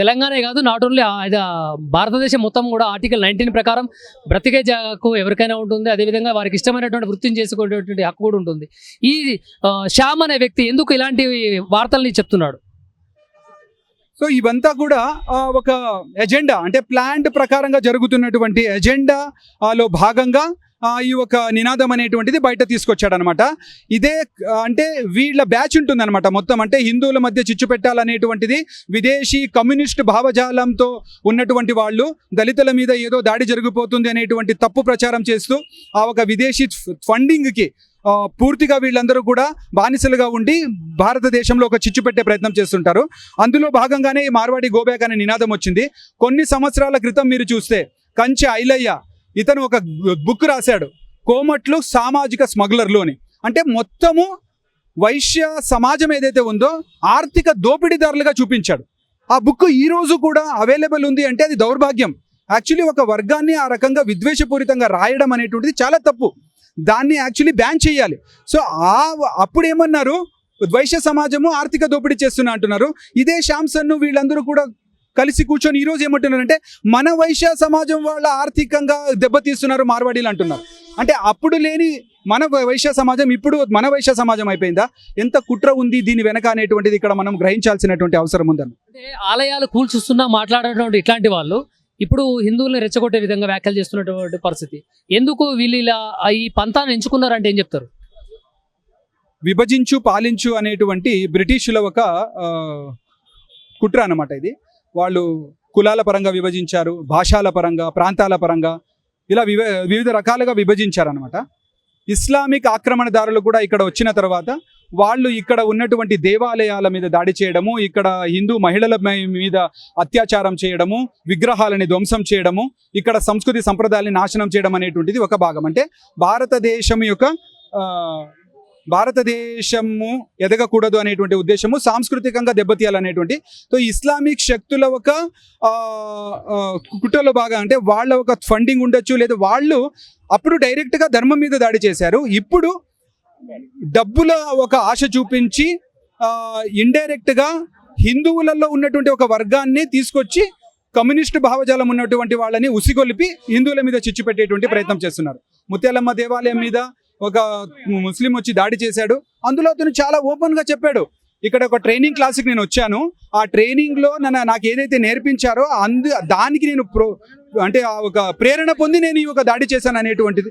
తెలంగాణ కాదు not only భారతదేశం మొత్తం కూడా ఆర్టికల్ నైన్టీన్ ప్రకారం బ్రతికే జాగాకు ఎవరికైనా ఉంటుంది. అదేవిధంగా వారికి ఇష్టమైనటువంటి వృత్తిని చేసుకునేటువంటి హక్కు కూడా ఉంటుంది. ఈ శ్యామ్ అనే వ్యక్తి ఎందుకు ఇలాంటి వార్తల్ని చెప్తున్నాడు? సో ఇవంతా కూడా ఒక ఎజెండా అంటే ప్లాంట్ ప్రకారంగా జరుగుతున్నటువంటి ఎజెండాలో లో భాగంగా ఈ ఒక నినాదం అనేటువంటిది బయట తీసుకొచ్చాడనమాట. ఇదే అంటే వీళ్ళ బ్యాచ్ ఉంటుందన్నమాట మొత్తం. అంటే హిందువుల మధ్య చిచ్చు పెట్టాలనేటువంటిది విదేశీ కమ్యూనిస్ట్ భావజాలంతో ఉన్నటువంటి వాళ్ళు దళితుల మీద ఏదో దాడి జరిగిపోతుంది అనేటువంటి తప్పు ప్రచారం చేస్తూ ఆ ఒక విదేశీ ఫండింగ్కి పూర్తిగా వీళ్ళందరూ కూడా బానిసలుగా ఉండి భారతదేశంలో ఒక చిచ్చు పెట్టే ప్రయత్నం చేస్తుంటారు. అందులో భాగంగానే ఈ మార్వాడి గోబ్యాక్ అనే నినాదం వచ్చింది. కొన్ని సంవత్సరాల క్రితం మీరు చూస్తే కంచె ఐలయ్య ఇతను ఒక బుక్ రాశాడు. కోమట్లు సామాజిక స్మగ్లర్లోని అంటే మొత్తము వైశ్య సమాజం ఏదైతే ఉందో ఆర్థిక దోపిడీదారులుగా చూపించాడు. ఆ బుక్ ఈ రోజు కూడా అవైలబుల్ ఉంది అంటే అది దౌర్భాగ్యం. యాక్చువల్లీ ఒక వర్గాన్ని ఆ రకంగా విద్వేషపూరితంగా రాయడం అనేటువంటిది చాలా తప్పు. దాన్ని యాక్చువల్లీ బ్యాన్ చేయాలి. సో ఆ అప్పుడు ఏమన్నారు వైశ్య సమాజము ఆర్థిక దోపిడీ చేస్తున్నా అంటున్నారు. ఇదే శాంసన్ వీళ్ళందరూ కూడా కలిసి కూర్చొని ఈరోజు ఏమంటున్నారంటే మన వైశ్య సమాజం వాళ్ళ ఆర్థికంగా దెబ్బతీస్తున్నారు మార్వాడీలు అంటున్నారు. అంటే అప్పుడు లేని మన వైశ్య సమాజం ఇప్పుడు మన వైశ్య సమాజం అయిపోయిందా? ఎంత కుట్ర ఉంది దీని వెనక అనేటువంటిది ఇక్కడ మనం గ్రహించాల్సినటువంటి అవసరం ఉందని. ఆలయాలు కూల్చుస్తున్నా మాట్లాడేటువంటి ఇట్లాంటి వాళ్ళు ఇప్పుడు హిందువులను రెచ్చగొట్టే విధంగా వ్యాఖ్యలు చేస్తున్నటువంటి పరిస్థితి. ఎందుకు వీళ్ళు ఇలా ఈ పంతాన్ని ఎంచుకున్నారంటే ఏం చెప్తారు? విభజించు పాలించు అనేటువంటి బ్రిటిషుల ఒక కుట్ర అనమాట ఇది. వాళ్ళు కులాల పరంగా విభజించారు భాషాల పరంగా ప్రాంతాల పరంగా ఇలా వివ వివిధ రకాలుగా విభజించారనమాట ఇస్లామిక్ ఆక్రమణదారులు కూడా ఇక్కడ వచ్చిన తర్వాత వాళ్ళు ఇక్కడ ఉన్నటువంటి దేవాలయాల మీద దాడి చేయడము ఇక్కడ హిందూ మహిళల మీద అత్యాచారం చేయడము విగ్రహాలని ధ్వంసం చేయడము ఇక్కడ సంస్కృతి సంప్రదాయాన్ని నాశనం చేయడం అనేటువంటిది ఒక భాగం. అంటే భారతదేశం యొక్క భారతదేశము ఎదగకూడదు అనేటువంటి ఉద్దేశము సాంస్కృతికంగా దెబ్బతీయాలనేటువంటి. సో ఇస్లామిక్ శక్తుల ఒక ఆ, కుట్రలో భాగం అంటే వాళ్ళ ఒక ఫండింగ్ ఉండొచ్చు లేదా వాళ్ళు అప్పుడు డైరెక్ట్గా ధర్మం మీద దాడి చేశారు. ఇప్పుడు డబ్బుల ఒక ఆశ చూపించి ఇండైరెక్ట్గా హిందువులలో ఉన్నటువంటి ఒక వర్గాన్ని తీసుకొచ్చి కమ్యూనిస్ట్ భావజాలం ఉన్నటువంటి వాళ్ళని ఉసిగొలిపి హిందువుల మీద చిచ్చు పెట్టేటువంటి ప్రయత్నం చేస్తున్నారు. ముత్యాలమ్మ దేవాలయం మీద ఒక ముస్లిం వచ్చి దాడి చేశాడు. అందులో అతను చాలా ఓపెన్గా చెప్పాడు. ఇక్కడ ఒక ట్రైనింగ్ క్లాస్కి నేను వచ్చాను. ఆ ట్రైనింగ్లో నన్ను నాకు ఏదైతే నేర్పించారో అందు దానికి నేను ప్రో అంటే ఒక ప్రేరణ పొంది నేను ఈ ఒక దాడి చేశాను అనేటువంటిది.